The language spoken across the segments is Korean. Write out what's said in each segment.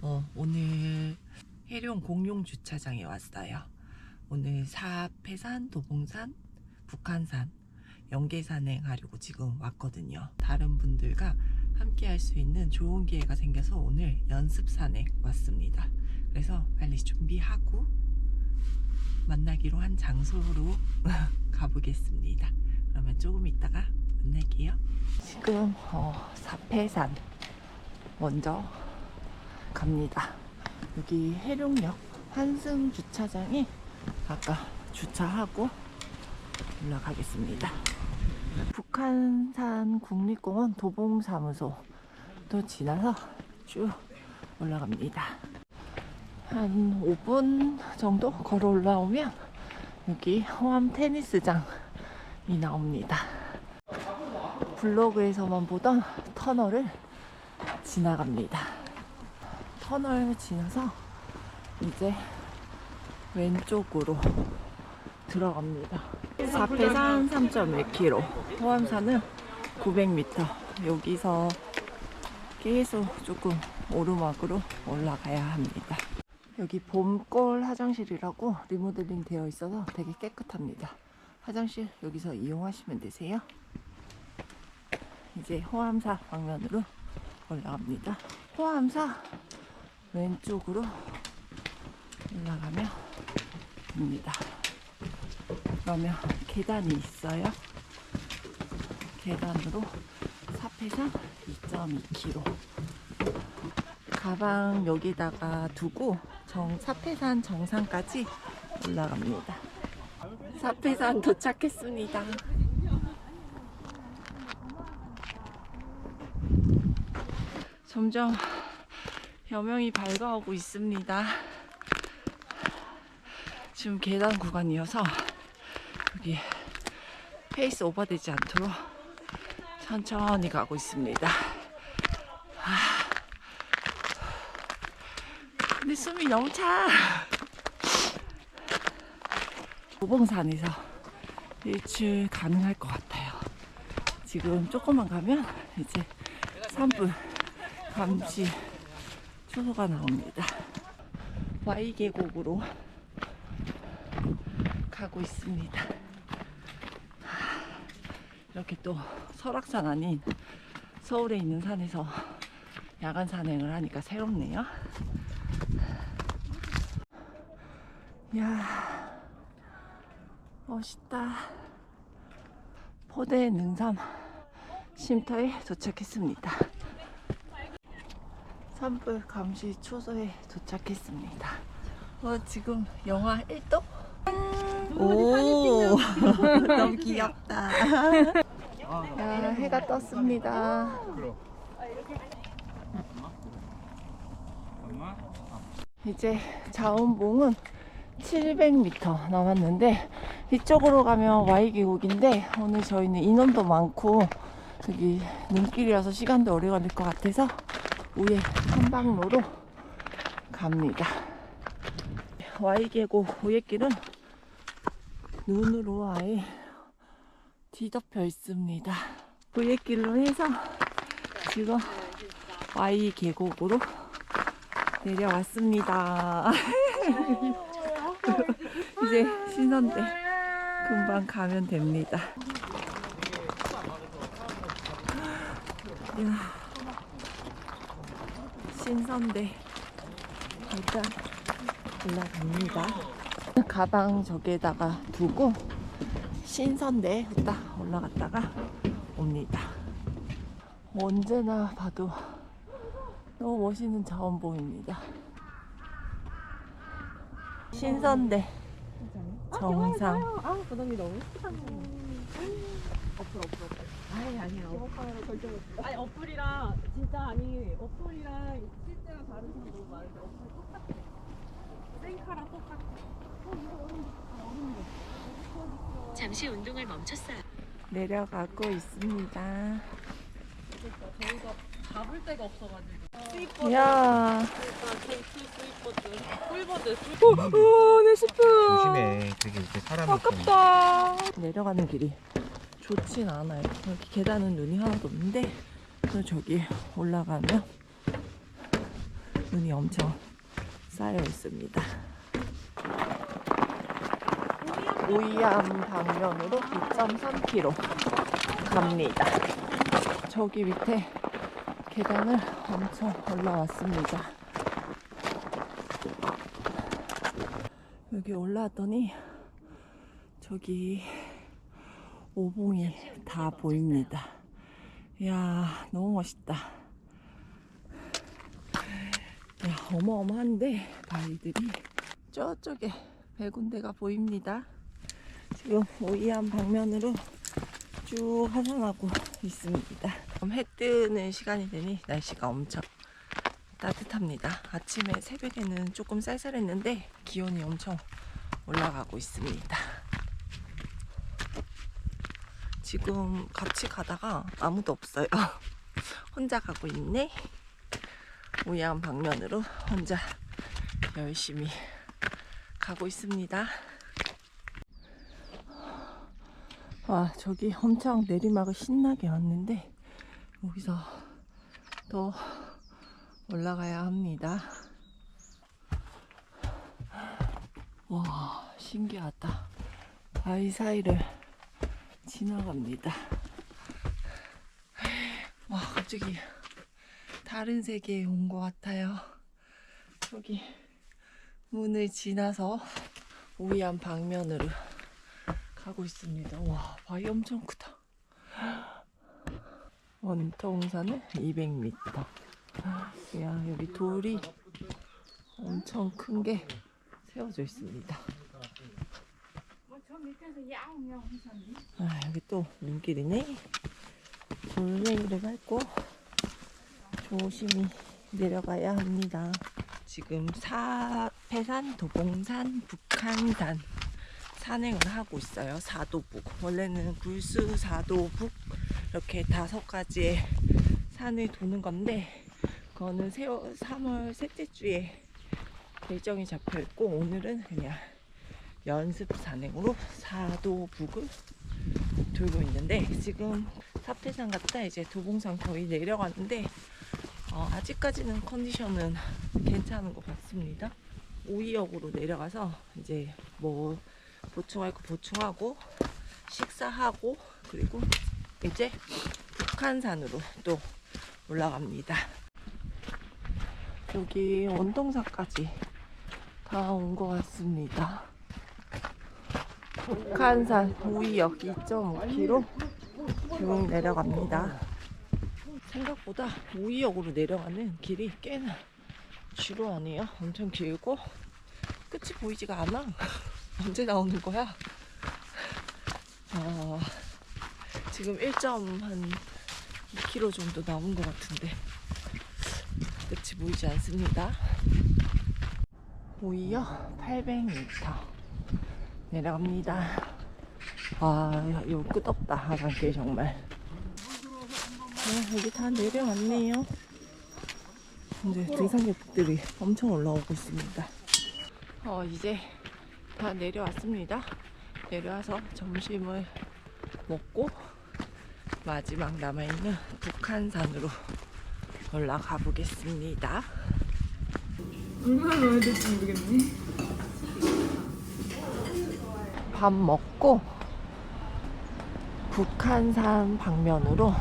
어, 오늘 해룡 공용 주차장에 왔어요. 오늘 사패산, 도봉산, 북한산 연계산행 하려고 지금 왔거든요. 다른 분들과 함께 할 수 있는 좋은 기회가 생겨서 오늘 연습 산행 왔습니다. 그래서 빨리 준비하고 만나기로 한 장소로 가보겠습니다. 그러면 조금 있다가 만날게요. 지금 어, 사패산 먼저 갑니다. 여기 해룡역 환승 주차장에 아까 주차하고 올라가겠습니다. 북한산 국립공원 도봉사무소도 지나서 쭉 올라갑니다. 한 5분 정도 걸어 올라오면 여기 호암 테니스장이 나옵니다. 블로그에서만 보던 터널을 지나갑니다. 터널 지나서 이제 왼쪽으로 들어갑니다. 사패산 3.1km, 호암산은 900m. 여기서 계속 조금 오르막으로 올라가야 합니다. 여기 봄골 화장실이라고 리모델링 되어 있어서 되게 깨끗합니다. 화장실 여기서 이용하시면 되세요. 이제 호암사 방면으로 올라갑니다. 호암사 왼쪽으로 올라가면 됩니다. 그러면 계단이 있어요. 계단으로 사패산 2.2km. 가방 여기다가 두고 정 사패산 정상까지 올라갑니다. 사패산 도착했습니다. 점점 여명이 밝아오고 있습니다. 지금 계단 구간이어서 여기 페이스 오버되지 않도록 천천히 가고 있습니다. 아, 근데 숨이 너무 차. 도봉산에서 일출 가능할 것 같아요. 지금 조금만 가면 이제 산불 감시 초소가 나옵니다. Y 계곡으로 가고 있습니다. 이렇게 또 설악산 아닌 서울에 있는 산에서 야간 산행을 하니까 새롭네요. 야 멋있다. 포대 능삼 쉼터에 도착했습니다. 산불 감시 초소에 도착했습니다. 어, 지금 영하 1도? 오, 너무 귀엽다. 야, 해가 떴습니다. 이제 자원봉은 700m 남았는데 이쪽으로 가면 Y 계곡인데 오늘 저희는 인원도 많고 여기 눈길이라서 시간도 오래 걸릴 것 같아서 위에 한방로로 갑니다. 계곡 위에길은 눈으로 아예 뒤덮여 있습니다. 위에길로 해서 지금 Y 계곡으로 내려왔습니다. 이제 신선대 금방 가면 됩니다. 이야, 신선대 일단 올라갑니다. 가방 저기에다가 두고 신선대 후딱 올라갔다가 옵니다. 언제나 봐도 너무 멋있는 자원봉입니다. 신선대 정상 아, 바닥이 너무. 어플, 어플, 어플. 아니, 아니야. 아니, 어플이랑, 진짜, 아니, 어플이랑 실제랑 다른 점이 너무 많은데, 어플 똑같아. 셀카랑 똑같아. 어, 이거 어른, 아, 어른 잠시 운동을 멈췄어요. 내려가고 있습니다. 잡을 데가 없어가지고. 이야. 꿀버드. 오, 내 스프. 조심해. 되게 이렇게 사람이 아깝다. 내려가는 길이 좋진 않아요. 여기 계단은 눈이 하나도 없는데 또 저기 올라가면 눈이 엄청 쌓여 있습니다. 오이암 방면으로 2.3km 갑니다. 저기 밑에 계단을 엄청 올라왔습니다. 여기 올라왔더니 저기 오봉이 다 보입니다. 이야, 너무 멋있다. 야, 어마어마한데 바위들이 저쪽에 배 군데가 보입니다. 지금 오이암 방면으로 쭉 하산하고 있습니다. 그럼 해 뜨는 시간이 되니 날씨가 엄청 따뜻합니다. 아침에 새벽에는 조금 쌀쌀했는데 기온이 엄청 올라가고 있습니다. 지금 같이 가다가 아무도 없어요. 혼자 가고 있네. 오양 방면으로 혼자 열심히 가고 있습니다. 와, 저기 엄청 내리막을 신나게 왔는데 여기서 더 올라가야 합니다. 와, 신기하다. 바위 사이를 지나갑니다. 와, 갑자기 다른 세계에 온 것 같아요. 여기 문을 지나서 오이안 방면으로 가고 있습니다. 와, 바위 엄청 크다. 원통산은 200m. 야, 여기 돌이 엄청 큰 게 세워져 있습니다. 아, 여기 또 눈길이네. 돌멩이를 밟고 조심히 내려가야 합니다. 지금 사패산, 도봉산, 북한산 산행을 하고 있어요. 사도북. 원래는 굴수, 사도북 이렇게 다섯 가지의 산을 도는 건데 그거는 세월 3월 셋째 주에 일정이 잡혀 있고 오늘은 그냥 연습 산행으로 사도북을 돌고 있는데 지금 사패산 갔다 이제 도봉산 거의 내려갔는데 어, 아직까지는 컨디션은 괜찮은 것 같습니다. 오이역으로 내려가서 이제 뭐 보충할 거 보충하고 식사하고 그리고 이제 북한산으로 또 올라갑니다. 여기 원동산까지 다 온 것 같습니다. 북한산 오이역 2.5km 쭉 내려갑니다. 생각보다 오이역으로 내려가는 길이 꽤나 지루하네요. 엄청 길고 끝이 보이지가 않아. 언제 나오는 거야? 아, 지금 1.2km 정도 남은 것 같은데 끝이 보이지 않습니다. 오이역 800m 내려갑니다. 아, 이거 끝없다. 하산길 정말. 아, 여기 다 내려왔네요. 이제 등산객들이 엄청 올라오고 있습니다. 어, 이제 다 내려왔습니다. 내려와서 점심을 먹고 마지막 남아있는 북한산으로 올라가 보겠습니다. 얼마나 넣어야 될지 모르겠네. 밥 먹고 북한산 방면으로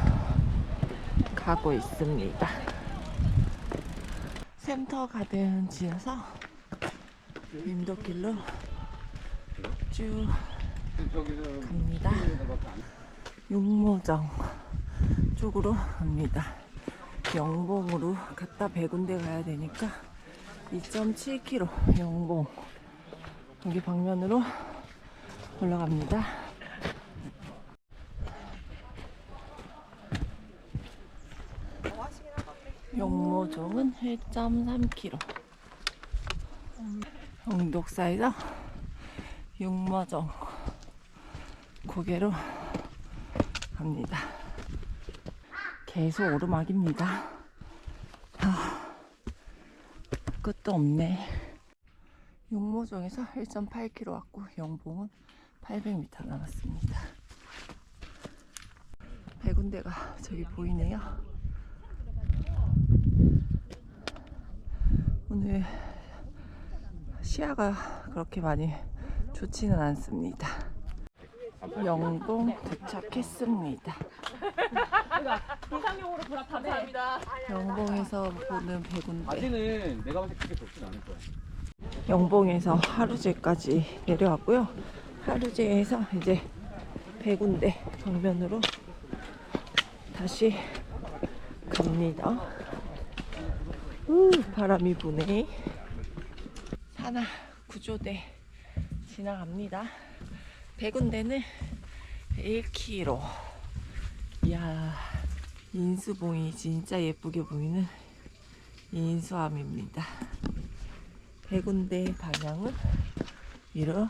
가고 있습니다. 센터 가든 지나서 임도길로 쭉 갑니다. 용모정 쪽으로 갑니다. 영봉으로 갔다 백운대 가야 되니까 2.7km 영봉 여기 방면으로 올라갑니다. 용모종은 1.3km. 영독사에서 육마정 고개로 갑니다. 계속 오르막입니다. 아, 끝도 없네. 육모정에서 1.8km 왔고 영봉은 800m 남았습니다. 백운대가 저기 보이네요. 오늘 시야가 그렇게 많이 좋지는 않습니다. 영봉 도착했습니다. 비상용으로 불합 감사합니다. 영봉에서 보는 백운대. 아직은 내가 봤을 때 그렇게 덥진 않을 거야. 영봉에서 하루제까지 내려왔고요. 하루제에서 이제 백운대 방면으로 다시 갑니다. 우, 바람이 부네. 산하 구조대 지나갑니다. 백운대는 1km. 이야, 인수봉이 진짜 예쁘게 보이는 인수함입니다. 백운대 방향은 위로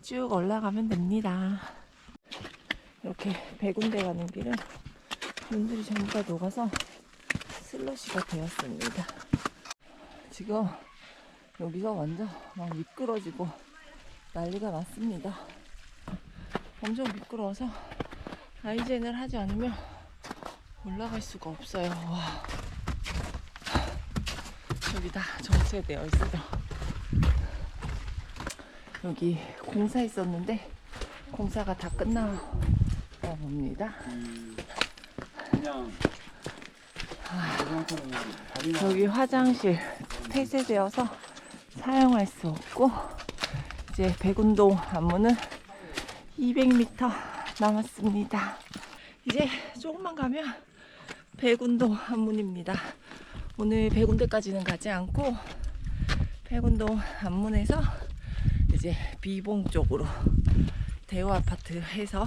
쭉 올라가면 됩니다. 이렇게 백운대 가는 길은 눈들이 전부 다 녹아서 슬러시가 되었습니다. 지금 여기서 완전 막 미끄러지고 난리가 났습니다. 엄청 미끄러워서 아이젠을 하지 않으면 올라갈 수가 없어요. 와. 여기 다 정체되어 있어. 여기 공사 있었는데 공사가 다 끝나 봅니다. 그냥 여기 화장실 폐쇄되어서 사용할 수 없고 이제 백운동 안문은 200m 남았습니다. 이제 조금만 가면 백운동 안문입니다. 오늘 백운대까지는 가지 않고 백운동 안문에서 이제 비봉 쪽으로 대우 아파트 해서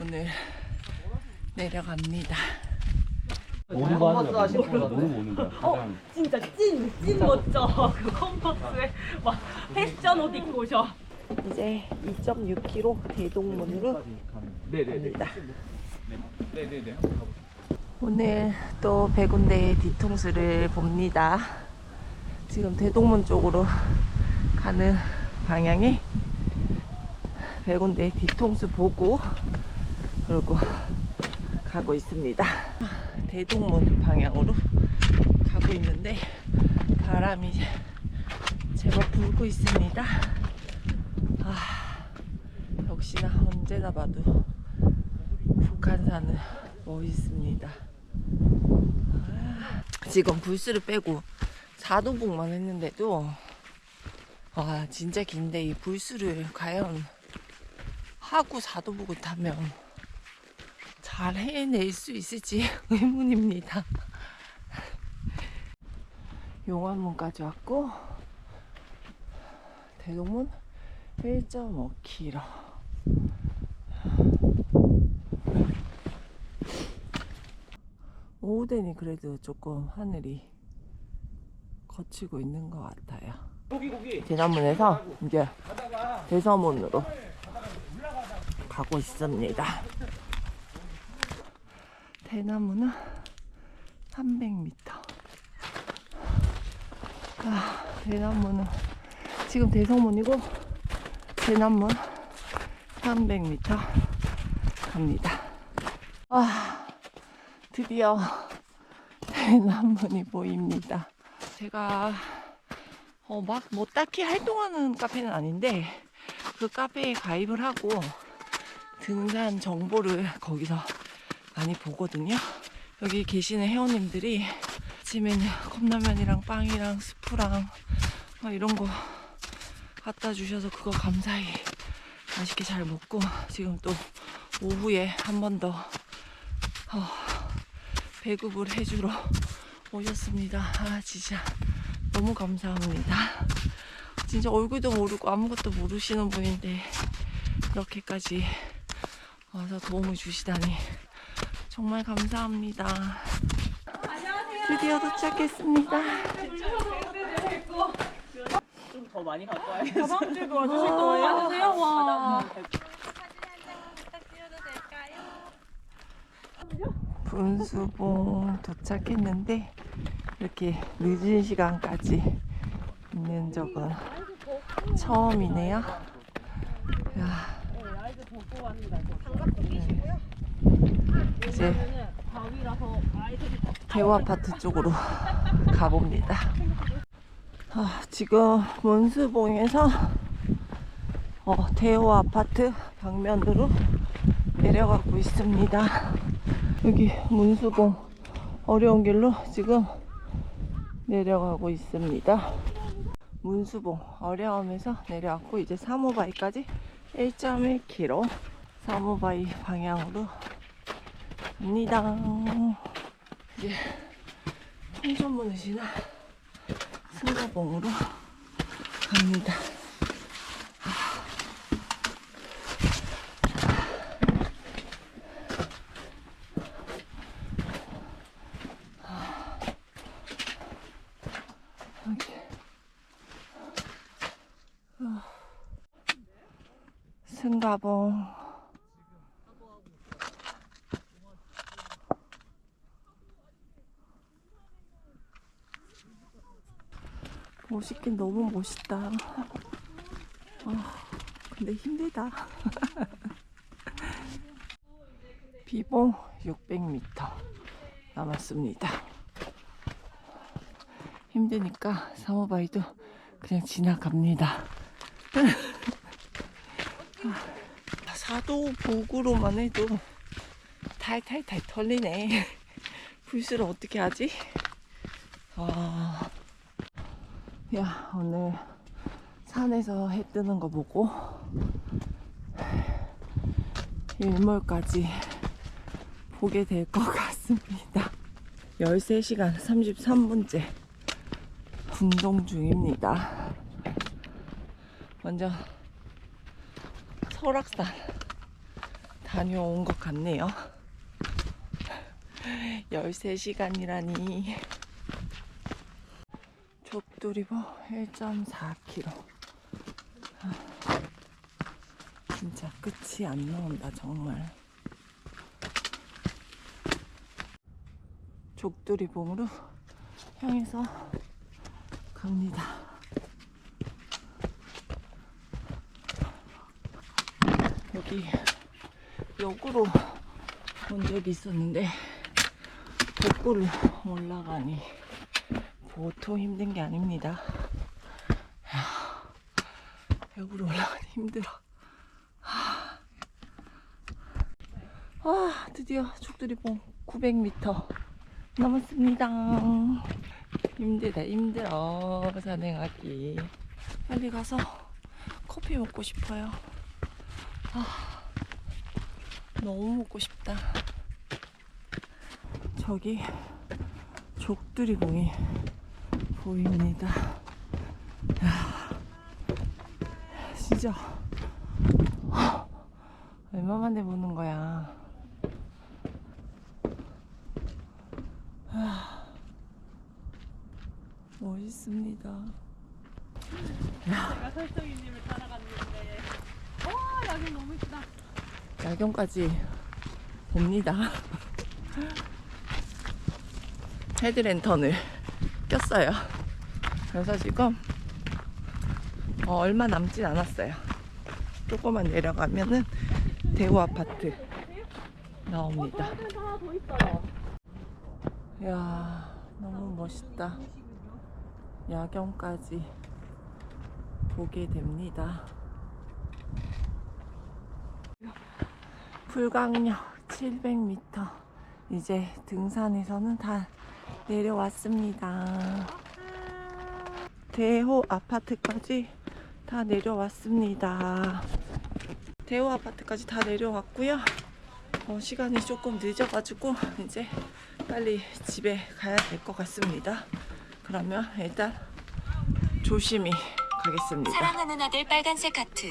오늘 내려갑니다. 오는 거 하는 거야. 노는 오는 거야. 가장 진짜 찐, 찐 멋져. 그 컨버스에 막 패션 옷 입고 오셔. 이제 2.6km 대동문으로 네네네. 갑니다. 네네네. 오늘 또 백운대의 뒤통수를 봅니다. 지금 대동문 쪽으로 가는 방향이 백운대 뒤통수 보고 그리고 가고 있습니다. 대동문 방향으로 가고 있는데 바람이 제법 불고 있습니다. 아, 역시나 언제나 봐도 북한산은 멋있습니다. 아, 지금 불스를 빼고 사도봉만 했는데도 와 진짜 긴데 이 불스를 과연 하고 사도복을 타면 잘 해낼 수 있을지 의문입니다. 용화문까지 왔고 대동문 1.5km. 오후 되니 그래도 조금 하늘이 거치고 있는 것 같아요. 대나문에서 이제 대서문으로 가고 있습니다. 대나무는 300m. 아, 대나무는 지금 대성문이고 대나문 300m 갑니다. 아, 드디어 대나문이 보입니다. 제가 어, 막 뭐 딱히 활동하는 카페는 아닌데 그 카페에 가입을 하고 등산 정보를 거기서 많이 보거든요. 여기 계시는 회원님들이 아침에는 컵라면이랑 빵이랑 스프랑 막 이런 거 갖다 주셔서 그거 감사히 맛있게 잘 먹고 지금 또 오후에 한 번더 어, 배급을 해주러 오셨습니다. 아 진짜 너무 감사합니다. 진짜 얼굴도 모르고 아무것도 모르시는 분인데 이렇게까지 와서 도움을 주시다니 정말 감사합니다. 드디어 도착했습니다. 좀 더 많이 갖고 와야지. 가방들 도 와주실 거예요? 와주세요. 와. 분수봉 도착했는데 이렇게 늦은 시간까지 있는 적은 처음이네요. 야, 아이들 벗고 왔습니다. 네. 이제 대우 아파트 쪽으로 가봅니다. 아, 지금 문수봉에서 어, 대우 아파트 방면으로 내려가고 있습니다. 여기 문수봉 어려운 길로 지금 내려가고 있습니다. 문수봉 어려움에서 내려왔고 이제 사모바이까지 1.1km 사모바이 방향으로 갑니다. 이제 청소문을 지나 승가봉으로 갑니다. 승가봉 멋있긴 너무 멋있다. 아, 근데 힘들다. 비봉 600m 남았습니다. 힘드니까 사모바이도 그냥 지나갑니다. 아, 사도 복으로만 해도 탈탈탈 털리네. 불수를 어떻게 하지? 아. 야 오늘 산에서 해 뜨는 거 보고 일몰까지 보게 될 것 같습니다. 13시간 33분째 운동 중입니다. 완전 설악산 다녀온 것 같네요. 13시간이라니 족두리보 1.4km. 진짜 끝이 안 나온다, 정말. 족두리봉으로 향해서 갑니다. 여기 역으로 온 적이 있었는데 거꾸로 올라가니 보통 힘든 게 아닙니다. 여기로 올라가기 힘들어. 하. 아, 드디어 죽두리봉 900m 넘었습니다. 힘들다, 힘들어. 산행하기. 빨리 가서 커피 먹고 싶어요. 아, 너무 먹고 싶다. 저기 족두리봉이 보입니다. 야, 진짜 얼마 만에 보는 거야. 아, 멋있습니다. 제가 설정이님을 따라갔는데 와 여기 너무 이쁘다 야경까지 봅니다. 헤드랜턴을 꼈어요. 그래서 지금 어, 얼마 남진 않았어요. 조금만 내려가면은 대우 아파트 나옵니다. 이야, 너무 멋있다. 야경까지 보게 됩니다. 불광역 700m. 이제 등산에서는 다 내려왔습니다. 대호 아파트까지 다 내려왔습니다. 대호 아파트까지 다 내려왔고요. 어, 시간이 조금 늦어가지고 이제 빨리 집에 가야 될 것 같습니다. 그러면 일단 조심히 가겠습니다. 사랑하는 아들 빨간색 하트